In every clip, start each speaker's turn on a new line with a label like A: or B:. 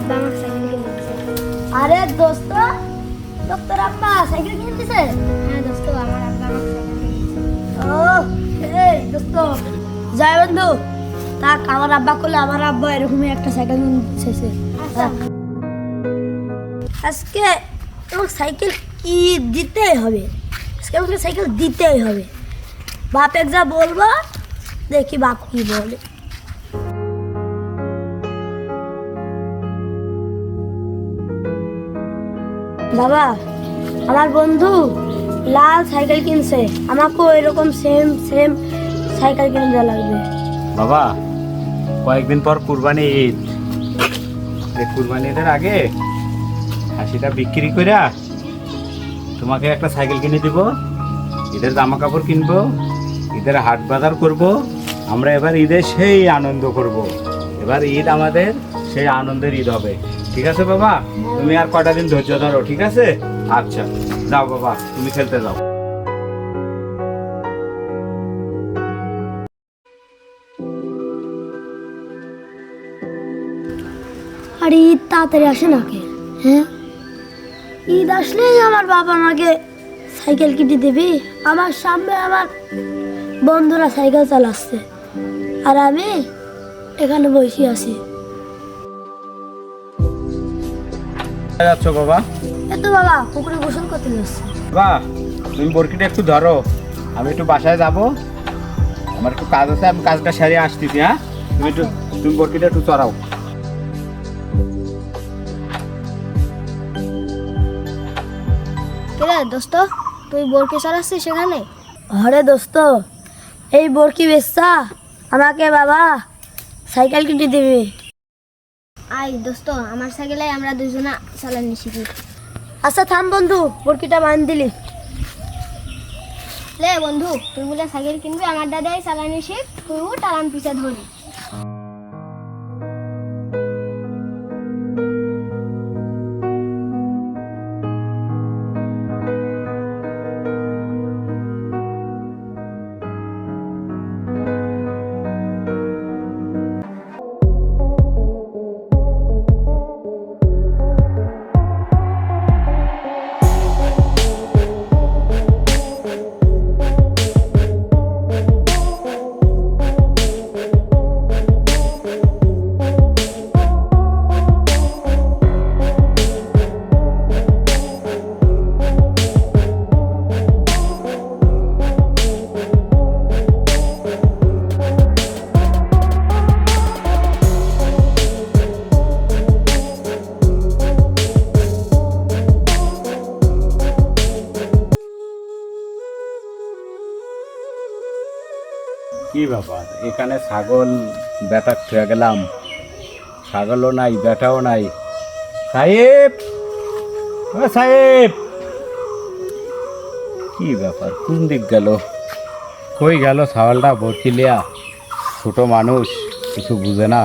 A: আব্বা আমাকে সাইকেল কিনে দিয়েছে
B: আরে দোস্ত ডক্টর আব্বা সাইকেল কিনে দিছে?
A: হ্যাঁ দোস্ত আমার আব্বা আমাকে সাইকেল কিনে দিয়েছে।
B: ও এই দোস্ত জয় বন্ধু তাক আমার আব্বা করলে আমার আব্বা এরকমই একটা সাইকেল কিনে
A: আচ্ছা।
B: আজকে আমাকে সাইকেল কি দিতেই হবে? আজকে আমাকে সাইকেল দিতেই হবে। বাপের যা বলব দেখি বাপ কি বলে। বাবা, আমার বন্ধু লাল সাইকেল কিনছে। আমাকেও এরকম সেম সেম সাইকেল কিনে দেওয়া লাগবে।
C: বাবা, কয়েকদিন পর কুরবানি ঈদ। কুরবানি ঈদের আগে খাসিটা বিক্রি করে তোমাকে একটা সাইকেল কিনে দিব। ঈদের জামা কাপড় কিনবো, ঈদের হাট বাজার করব। আমরা এবার ঈদে সেই আনন্দ করব। এবার ঈদ আমাদের সেই আনন্দের ঈদ হবে। ঠিক আছে বাবা? তুমি আর কটা দিন ধৈর্য ধরো, ঠিক আছে? আচ্ছা যাও বাবা, তুমি খেলতে যাও।
B: আর ঈদ তাড়াতাড়ি আসে নাকি হ্যাঁ? ঈদ আসলেই আমার বাবা আমাকে সাইকেল কিনে দেবে, আমার সামনে আমার বন্ধুরা সাইকেল চালাচ্ছে, আর আমি এখানে বসে আছি।
C: যাচ্ছ বাবা?
B: এত বাবা পুকুরে গোসল করতে যাচ্ছে।
C: বাহ তুমি বরকিটা একটু ধরো। আমি একটু বাসায় যাব। আমার একটু কাজ আছে আমি কাজটা সেরে আসতেছি হ্যাঁ? তুমি একটু তুমি বরকিটা একটু চড়াও।
A: দোস্ত তুই বোরকে চালাচ্ছিস সেখানে?
B: হরে দোস্ত এই বরকি বেচা আমাকে বাবা সাইকেল কিনতে দেবে।
A: আই, দোস্ত, আমার সাইকেলে আমরা দুজনা চালানি শিখি
B: আচ্ছা থাম বন্ধু, বরকিটা বান দিলি।
A: লে বন্ধু, তুই বলে সাইকেল কিনবি, আমার দাদাই চালানি শিখ তুই টালান পিছা ধরি।
C: কি ব্যাপার? এখানে ছাগল বেটা খেয়ে গেলাম। ছাগলও নাই বেটাও নাই। সাহেব! ও সাহেব! কি ব্যাপার? কোন দিক গেল? কই গেল ছাগলটা? ভর্তি লিয়া ছোট মানুষ, কিছু বুঝে না।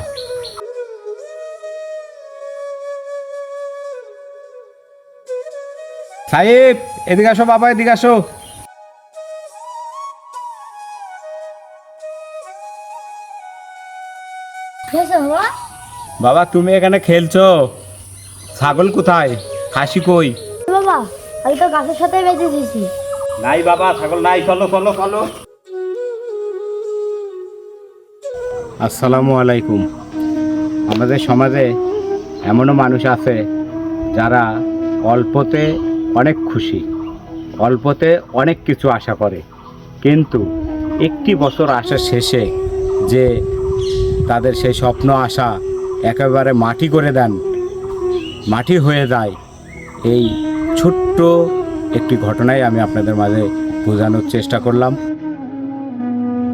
C: সাহেব, এদিকে আসো বাবা, এদিকে আসো। বাবা? তুমি এখানে খেলছো। ছাগল কোথায়? খাসি কই?
B: বাবা আমি তো গাছের সাথে বেঁচে দিয়েছি।
C: নাই বাবা ছাগল নাই চলো চলো চলো। আসসালামু আলাইকুম। আমাদের সমাজে এমনও মানুষ আছে যারা অল্পতে অনেক খুশি অল্পতে অনেক কিছু আশা করে। কিন্তু একটি বছর আসার শেষে যে তাদের সেই স্বপ্ন, আশা একেবারে মাটি করে দেন। মাটি হয়ে যায়। এই ছোট্ট একটি ঘটনাই আমি আপনাদের মাঝে বোঝানোর চেষ্টা করলাম।